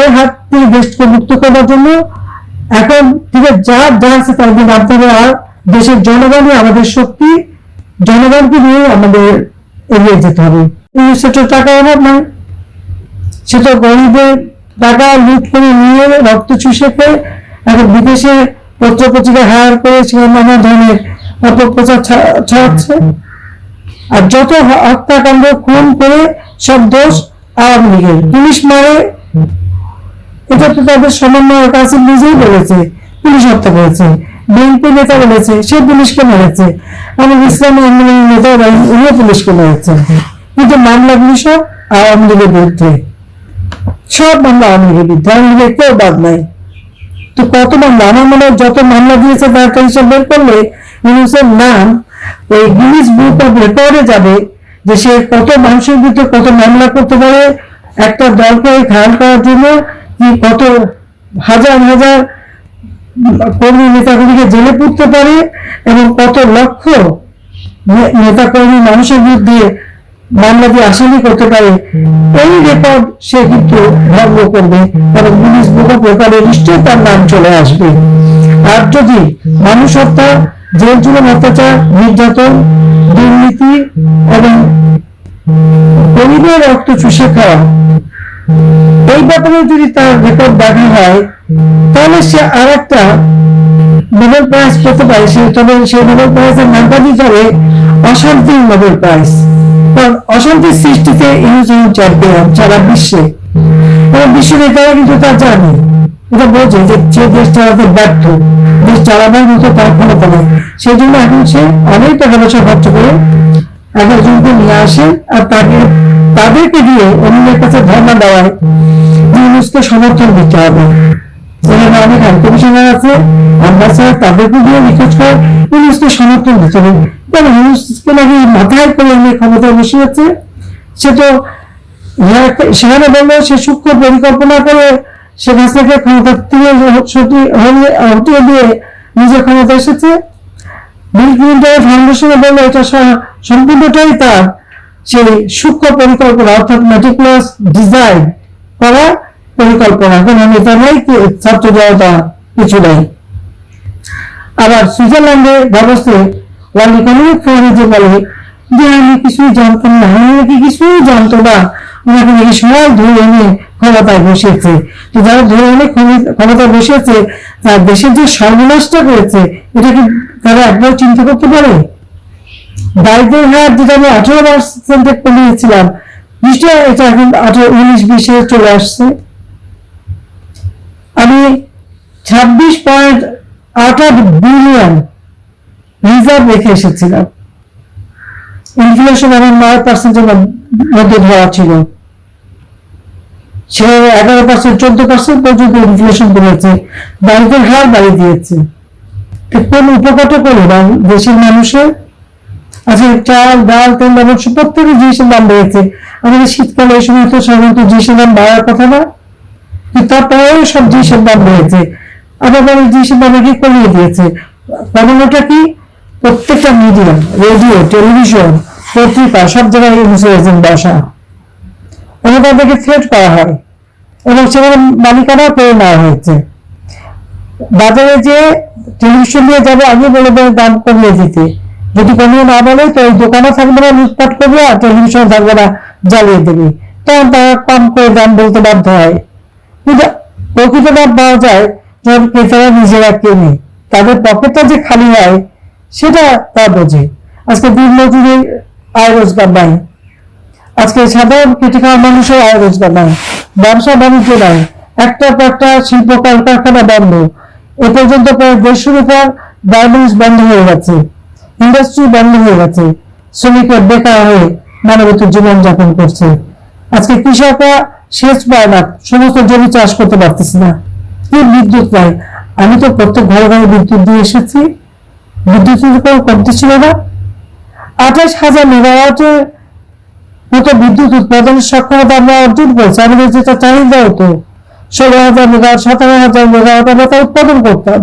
এর হাত থেকে দেশকে মুক্ত করার জন্য এখন আছে যা যা আছে তার দিন আপনারা আর দেশের জনগণই আমাদের শক্তি, জনগণকে নিয়ে আমাদের এগিয়ে যেতে হবে। সেটা টাকা অভাব নয়। সে তো গরিবদের টাকা লুট করে নিয়ে রক্ত চুষে খেয়ে এখন বিদেশে পত্র পত্রিকা হায়ার করে সেখানে নানা ধরনের অপপ্রচার ছড়াচ্ছে। আর যত হত্যাকাণ্ড, খুন করে সব দোষ আওয়ামী লীগের। পুলিশ মারে এটা তো তাদের সমন্বয় কাছে নিজেই বলেছে, পুলিশ হত্যা করেছে। বিএনপি নেতা বলেছে, সে পুলিশকে মেরেছে। এবং ইসলামী আন্দোলনের নেতা উনিও পুলিশকে মেরেছে। কিন্তু আওয়ামী লীগের বিরুদ্ধে। সব মামলা আওয়ামী লীগের বিরুদ্ধে, আওয়ামী লীগের কেউ বাদ নাই। তো কত মামলা? আমার মনে হয় যত মামলা দিয়েছে, তার একটা বের করলে নাম, ওই গিনিস বুক অফ রেকর্ডে যাবে যে সে কত মানুষের বিরুদ্ধে কত মামলা করতে পারে। একটা দলকে ঘায়াল করার জন্য কি কত হাজার হাজার কর্মী নেতাগুলিকে জেলে পুড়তে পারে এবং কত লক্ষ নে- নেতাকর্মী মানুষের বিরুদ্ধে মামলা দিয়ে আসামি করতে পারে, এই রেকর্ড সে কিন্তু ভঙ্গ করবে কারণ পুলিশ বুক অফ রেকর্ডে নিশ্চয়ই তার নাম চলে আসবে। আর যদি মানুষ হত্যা, জেল জুলুম, অত্যাচার, নির্যাতন, দুর্নীতি এবং গরিবের রক্ত চুষে খাওয়া এই ব্যাপারে যদি তার রেকর্ড দেখা হয়, তাহলে সে আর একটা নোবেল প্রাইজ পেতে পারে। সে তবে সেই নোবেল প্রাইজের নামটা দিতে হবে অশান্তির নোবেল প্রাইজ। কারণ অশান্তির সৃষ্টিতে ইউজেন চ্যাম্পিয়ন সারা বিশ্বে। এবং বিশ্ব নেতারা কিন্তু তা জানে এটা বোঝে যে যে দেশ চালাতে ব্যর্থ, দেশ চালানোর মতো তার ক্ষমতা নেই। সেই জন্য এখন সে অনেক টাকা পয়সা খরচ করে এক একজনকে নিয়ে আসে আর তাকে, তাদেরকে দিয়ে অন্যের ধর্ণা দেওয়ায় ইউনুসকে সমর্থন দিতে হবে। অনেক হাই কমিশনার আছে তাদেরকে রিকোয়েস্ট করে সমর্থন দিতে হবে। ইউনুসকে নাকি মাথায় করে সে তো সেখানে সে সূক্ষ্ম পরিকল্পনা করে কাছ থেকে ক্ষমতা থেকে হটিয়ে দিয়ে নিজে ক্ষমতা এসেছে। বিল ক্লিন্টনের ফাউন্ডেশনে এটা সম্পূর্ণটাই তার। সেই সূক্ষ্ম পরিকল্পনা অর্থাৎ মেটিকুলাস ডিজাইন করা পরিকল্পনা। কোনো নেতা নাই কি- ছাত্র জনতা কিছু নাই। আবার সুইজারল্যান্ডে ব্যবস্থে ওয়ার্ল্ড ইকোনমিক ফোরামে যে বলে, যে আমি কিছুই জানতাম না, আমি নাকি কিছুই জানতো না। ওনাকে নাকি সবাই ধরে এনে ক্ষমতায় বসিয়েছে। তো যারা ধরে এনে ক্ষমতায় বসিয়েছে, তার দেশের যে সর্বনাশটা করেছে, এটা কি তারা একবার চিন্তা করতে পারে? দারিদ্রের হার যেটা আমি আঠারো পার্সেন্টে কমিয়েছিলাম নিশ্চয় এটা এখন আঠারো, উনিশ, বিশে চলে আসছে। আমি ছাব্বিশ পয়েন্ট আট আট বিলিয়ন রিজার্ভ রেখে এসেছিলাম। ইনফ্লেশন আমার নয় পার্সেন্টের মধ্যে ধরা ছিল। সে এগারো পার্সেন্ট চোদ্দ পার্সেন্ট পর্যন্ত ইনফ্লেশন করেছে দারিদ্রের হার বাড়িয়ে দিয়েছে। কোন উপকারটা করল বাং- দেশের মানুষের? আচ্ছা চাল, ডাল তেল লবণ সব প্রত্যেকের জিনিসের দাম বেড়েছে আমাদের শীতকালে এই সময় তো সাধারণত জিনিসের দাম বাড়ার কথা না? তারপরেও সব জিনিসের দাম বেড়েছে আবার বলে জিনিসের দাম কি কমিয়ে দিয়েছে। কমানোটা কি? প্রত্যেকটা মিডিয়া, রেডিও, টেলিভিশন, পত্রিকা, সব জায়গায় বসে গেছেন বসা। এবং তাদেরকে থ্রেট করা হয়। এবং সেখানে মালিকানা করে নেওয়া হয়েছে। বাজারে যে টেলিভিশন নিয়ে যাবে, আগে বলে দাম কমিয়ে দিতে। যদি কমিয়ে না বলে, তো ওই দোকানে থাকবে না, লুটপাট করবে আর টেলিভিশন থাকবে না, জ্বালিয়ে দেবে। তখন তারা কম করে দাম বলতে বাধ্য হয়। কিন্তু প্রকৃত দাম পাওয়া যায় যখন ক্রেতারা নিজেরা কেনে। তাদের পকেটটা যে খালি হয়, সেটা তা বোঝে। আজকে দিন মজুরি আয় রোজগার নাই। আজকে সাধারণ খেটে খাওয়া মানুষের আয় রোজগার নাই। ব্যবসা বাণিজ্য নাই। একটার পর একটা শিল্প কলকারখানা বন্ধ। এ পর্যন্ত প্রায় দেড়শোর উপর গার্মেন্টস বন্ধ হয়ে গেছে। ইন্ডাস্ট্রি বন্ধ হয়ে গেছে, শ্রমিকরা বেকার হয়ে মানবত জীবন যাপন করছে। আজকে কৃষকরা সেচ পায় না, সমস্ত জমি চাষ করতে পারতেছে না। কি বিদ্যুৎ নাই আমি তো প্রত্যেক ঘরে ঘরে বিদ্যুৎ দিয়ে এসেছি। কোনো কমতি ছিল না। আঠাশ হাজার মেগাওয়াটের মতো বিদ্যুৎ উৎপাদনের সক্ষমতা আমরা অর্জন করেছি। আমাদের যেটা চাহিদা হতো ষোলো হাজার মেগাওয়াট সতেরো হাজার মেগাওয়াট আমরা তা উৎপাদন করতাম।